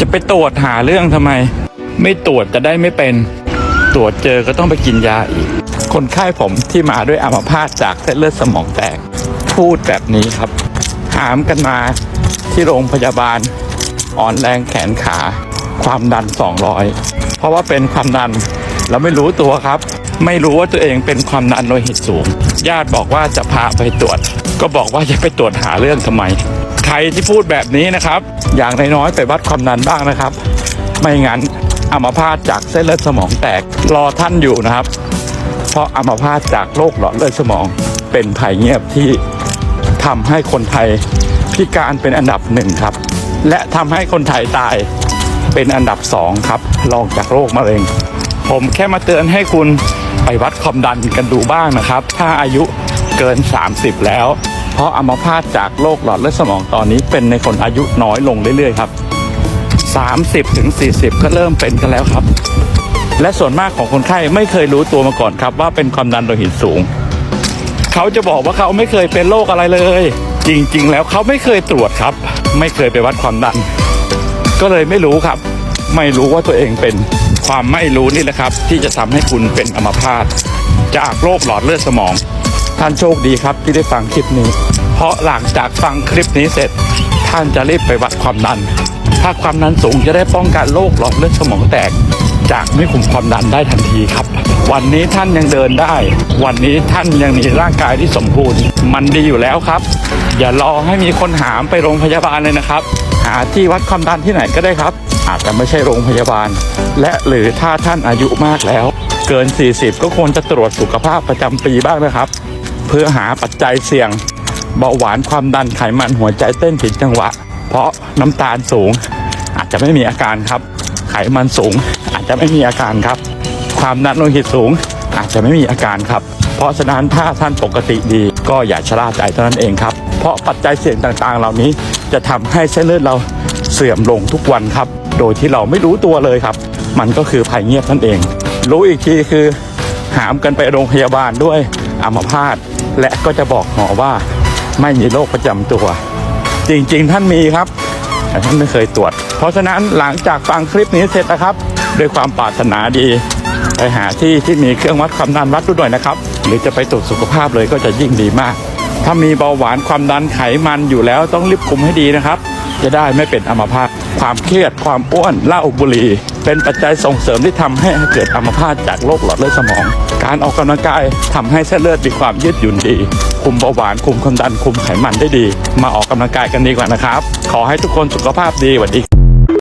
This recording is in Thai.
จะไปตรวจหาเรื่องทำไม ไม่ตรวจจะได้ไม่เป็น ตรวจเจอก็ต้องไปกินยาอีก คนไข้ผมที่มาด้วยอัมพาตจากเส้นเลือดสมองแตก พูดแบบนี้ครับหามกันมาที่โรงพยาบาล อ่อนแรงแขนขา ความดัน 200 เพราะว่าเป็นความดันแล้วไม่รู้ตัวครับ ไม่รู้ว่าตัวเองเป็นความดันโลหิตสูง ญาติบอกว่าจะพาไปตรวจ ก็บอกว่าจะไปตรวจหาเรื่องทำไม ใครที่พูดแบบนี้นะครับ อย่างน้อยๆไปวัดความดันบ้างนะครับ ไม่งั้นอัมพาตจากเส้นเลือดสมองแตกรอท่านอยู่นะครับ เพราะอัมพาตจากโรคหลอดเลือดสมองเป็นภัยเงียบที่ทำให้คนไทยพิการเป็นอันดับหนึ่งครับ และทำให้คนไทยตายเป็นอันดับสองครับรองจากโรคมะเร็ง ผมแค่มาเตือนให้คุณไปวัดความดันกันดูบ้างนะครับ ถ้าอายุเกิน 30 แล้ว เพราะอัมพาตจากโรคหลอดเลือดสมองตอนนี้เป็นในคนอายุน้อยลงเรื่อยๆครับ 30ถึง40 ก็เริ่มเป็นกันแล้วครับ และส่วนมากของคนไข้ไม่เคยรู้ตัวมาก่อนครับ ว่าเป็นความดันโลหิตสูง เขาจะบอกว่าเขาไม่เคยเป็นโรคอะไรเลย จริงๆ แล้วเขาไม่เคยตรวจครับ ไม่เคยไปวัดความดัน ก็เลยไม่รู้ครับ ไม่รู้ว่าตัวเองเป็น ความไม่รู้นี่แหละครับ ที่จะทำให้คุณเป็นอัมพาตจากโรคหลอดเลือดสมอง ท่านโชคดีครับที่ได้ฟังคลิปนี้ เพราะหลังจากฟังคลิปนี้เสร็จ ท่านจะรีบไปวัดความดัน ถ้าความดันสูงจะได้ป้องกันโรคหลอดเลือดสมองแตก จากไม่คุมความดันได้ทันทีครับ วันนี้ท่านยังเดินได้ วันนี้ท่านยังมีร่างกายที่สมบูรณ์ มันดีอยู่แล้วครับ อย่ารอให้มีคนหามไปโรงพยาบาลเลยนะครับาที่วัดความดันที่ไหนก็ได้ครับ อาจจะไม่ใช่โรงพยาบาล และหรือถ้าท่านอายุมากแล้ว เกิน 40 ก็ควรจะตรวจสุขภาพประจำปีบ้างนะครับ เพื่อหาปัจจัยเสี่ยง เบาหวานความดันไขมันหัวใจเต้นผิดจังหวะ เพราะน้ำตาลสูง อาจจะไม่มีอาการครับ ไขมันสูง อาจจะไม่มีอาการครับ ความดันโลหิตสูง อาจจะไม่มีอาการครับ เพราะฉะนั้นถ้าท่านปกติดี ก็อย่าชะล่าใจเท่านั้นเองครับเพราะปัจจัยเสี่ยงต่างๆ เหล่านี้ จะทำให้เส้นเลือดเราเสื่อมลงทุกวันครับ โดยที่เราไม่รู้ตัวเลยครับ มันก็คือภัยเงียบนั่นเอง รู้อีกทีคือ หามกันไปโรงพยาบาลด้วยอัมพาตและก็จะบอกหมอว่าไม่มีโรคประจำตัว จริงๆ ท่านมีครับแต่ท่านไม่เคยตรวจ เพราะฉะนั้นหลังจากฟังคลิปนี้เสร็จนะครับ ด้วยความปรารถนาดี ไปหาที่ที่มีเครื่องวัดความดันวัดดูหน่อยนะครับ หรือจะไปตรวจสุขภาพเลยก็จะยิ่งดีมาก ถ้ามีเบาหวานความดันไขมันอยู่แล้วต้องรีบคุมให้ดีนะครับ จะได้ไม่เป็นอัมพาตความเครียดความอ้วนเหล้าบุหรี่เป็นปัจจัยส่งเสริมที่ทำให้เกิดอัมพาตจากโรคหลอดเลือดสมอง การออกกำลังกายทำให้เส้นเลือดมีความยืดหยุ่นดี คุมเบาหวานคุมความดันคุมไขมันได้ดี มาออกกำลังกายกันดีกว่านะครับ ขอให้ทุกคนสุขภาพดีสวัสดี